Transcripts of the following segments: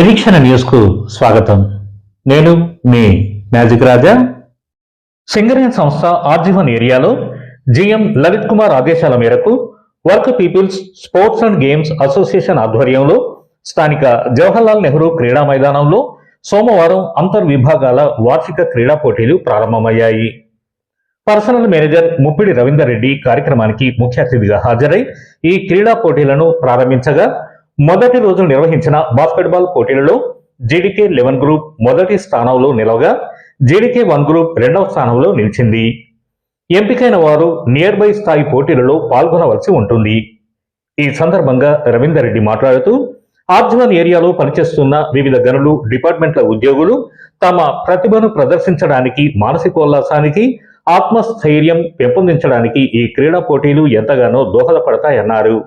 నిరీక్షణ న్యూస్కు స్వాగతం. నేను మీ మ్యాజిక్ రాజా. సింగరేన్ సంస్థ ఆర్జీవన్ ఏరియాలో జిఎం లలిత్ కుమార్ ఆదేశాల మేరకు work people's sports and games association ఆధ్వర్యంలో స్థానిక జవహర్లాల్ నెహ్రూ క్రీడా మైదానంలో సోమవారం అంతర్ విభాగాల వార్షిక క్రీడా పోటీలు ప్రారంభమయ్యాయి. పర్సనల్ మేనేజర్ ముప్పిడి రవీందర్ రెడ్డి కార్యక్రమానికి ముఖ్య అతిథిగా హాజరై ఈ క్రీడా పోటీలను ప్రారంభించగా మొదటి రోజు నిర్వహించిన బాస్కెట్బాల్ పోటీలలో జీడీకే లెవెన్ గ్రూప్ మొదటి స్థానంలో నిలవగా జీడీకే వన్ గ్రూప్ రెండవ స్థానంలో నిలిచింది. ఎంపికైన వారు నియర్ బై స్థాయి పోటీలలో పాల్గొనవలసి ఉంటుంది. ఈ సందర్భంగా రవీందర్ రెడ్డి మాట్లాడుతూ ఆర్జవన్ ఏరియాలో పనిచేస్తున్న వివిధ గనులు డిపార్ట్మెంట్ల ఉద్యోగులు తమ ప్రతిభను ప్రదర్శించడానికి మానసికోల్లాసానికి ఆత్మస్థైర్యం పెంపొందించడానికి ఈ క్రీడా పోటీలు ఎంతగానో దోహదపడతాయన్నారు.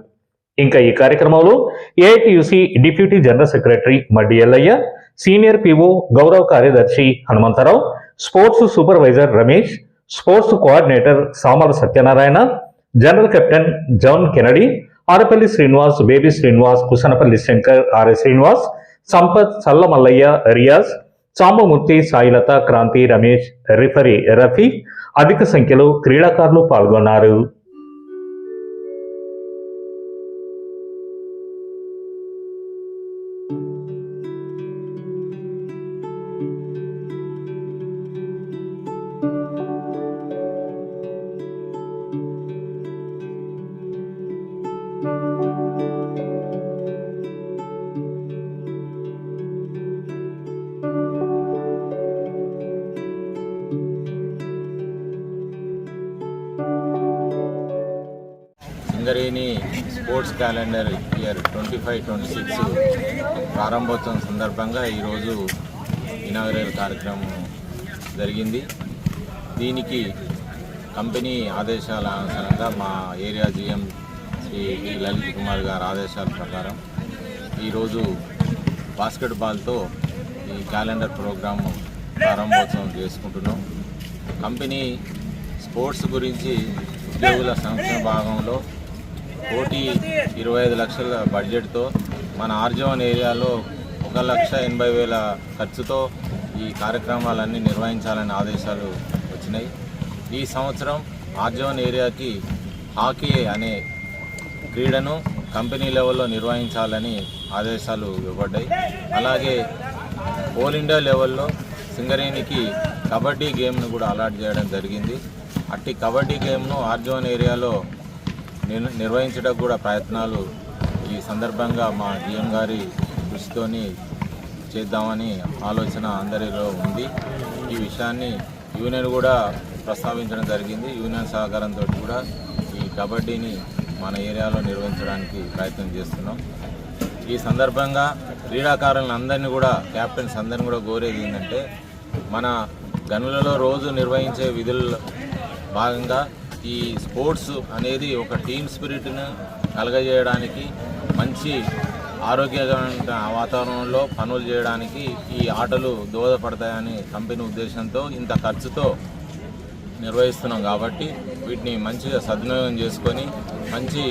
ఇంకా ఈ కార్యక్రమంలో AITUC deputy general secretary Maddi Ellaiah senior PO గౌరవ కార్యదర్శి Hanumantharao sports supervisor Ramesh sports coordinator Samala Satyanarayana general captain John Kennedy Arapalli Srinivas Baby Srinivas Kusanapalli Shankar RS Srinivas Sampath Challamallaiah Riyaz Sambamurthy Sailatha Kranti Ramesh referee Rafi అధిక సంఖ్యలో క్రీడాకారులు పాల్గొన్నారు. Singareni sports calendar year twenty five twenty six ప్రారంభోత్సవం సందర్భంగా ఈరోజు ఇనాగరేల్ కార్యక్రమం జరిగింది. దీనికి కంపెనీ ఆదేశాల అనుసారంగా మా area GM Shri V. Lalit Kumar గారి ఆదేశాల ప్రకారం ఈరోజు బాస్కెట్బాల్తో ఈ క్యాలెండర్ ప్రోగ్రాము ప్రారంభోత్సవం చేసుకుంటున్నాం. కంపెనీ స్పోర్ట్స్ గురించి ఉద్యోగుల సంక్షేమ భాగంలో కోటి ఇరవై ఐదు లక్షల బడ్జెట్తో మన ఆర్జవన్ ఏరియాలో ఒక లక్ష ఎనభై వేల ఖర్చుతో ఈ కార్యక్రమాలన్నీ నిర్వహించాలని ఆదేశాలు వచ్చినాయి. ఈ సంవత్సరం ఆర్జవన్ ఏరియాకి హాకీ అనే క్రీడను కంపెనీ లెవెల్లో నిర్వహించాలని ఆదేశాలు ఇవ్వబడ్డాయి. అలాగే ఆల్ ఇండియా లెవెల్లో సింగరేణికి కబడ్డీ గేమ్ను కూడా అలాట్ చేయడం జరిగింది. అట్టి కబడ్డీ గేమ్ను ఆర్జోన్ ఏరియాలో నిర్వహించడానికి కూడా ప్రయత్నాలు ఈ సందర్భంగా మా జీఎం గారి కృషితోని చేద్దామని ఆలోచన అందరిలో ఉంది. ఈ విషయాన్ని యూనియన్ కూడా ప్రస్తావించడం జరిగింది. యూనియన్ సహకారంతో కూడా ఈ కబడ్డీని మన ఏరియాలో నిర్వహించడానికి ప్రయత్నం చేస్తున్నాం. ఈ సందర్భంగా క్రీడాకారులను అందరినీ కూడా క్యాప్టెన్స్ అందరిని కూడా కోరేది ఏంటంటే మన గనులలో రోజు నిర్వహించే విధుల్లో భాగంగా ఈ స్పోర్ట్స్ అనేది ఒక టీమ్ స్పిరిట్ను కలగజేయడానికి మంచి ఆరోగ్యకరమైన వాతావరణంలో పనులు చేయడానికి ఈ ఆటలు దోహదపడతాయని కంపెనీ ఉద్దేశంతో ఇంత ఖర్చుతో నిర్వహిస్తున్నాం కాబట్టి వీటిని మంచిగా సద్వినియోగం చేసుకొని మంచి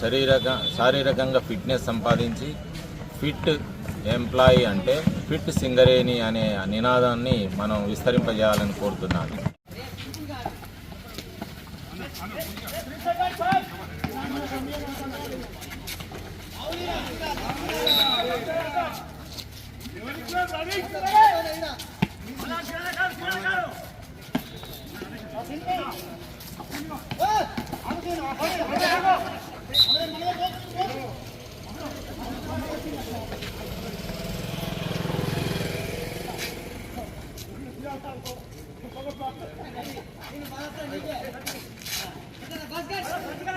శరీరక శారీరకంగా ఫిట్నెస్ సంపాదించి ఫిట్ ఎంప్లాయీ అంటే ఫిట్ సింగరేణి అనే నినాదాన్ని మనం విస్తరింపజేయాలని కోరుతున్నాను. Let's go.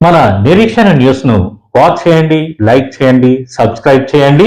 మన నిరీక్షణ న్యూస్ను వాచ్ చేయండి లైక్ చేయండి సబ్స్క్రైబ్ చేయండి.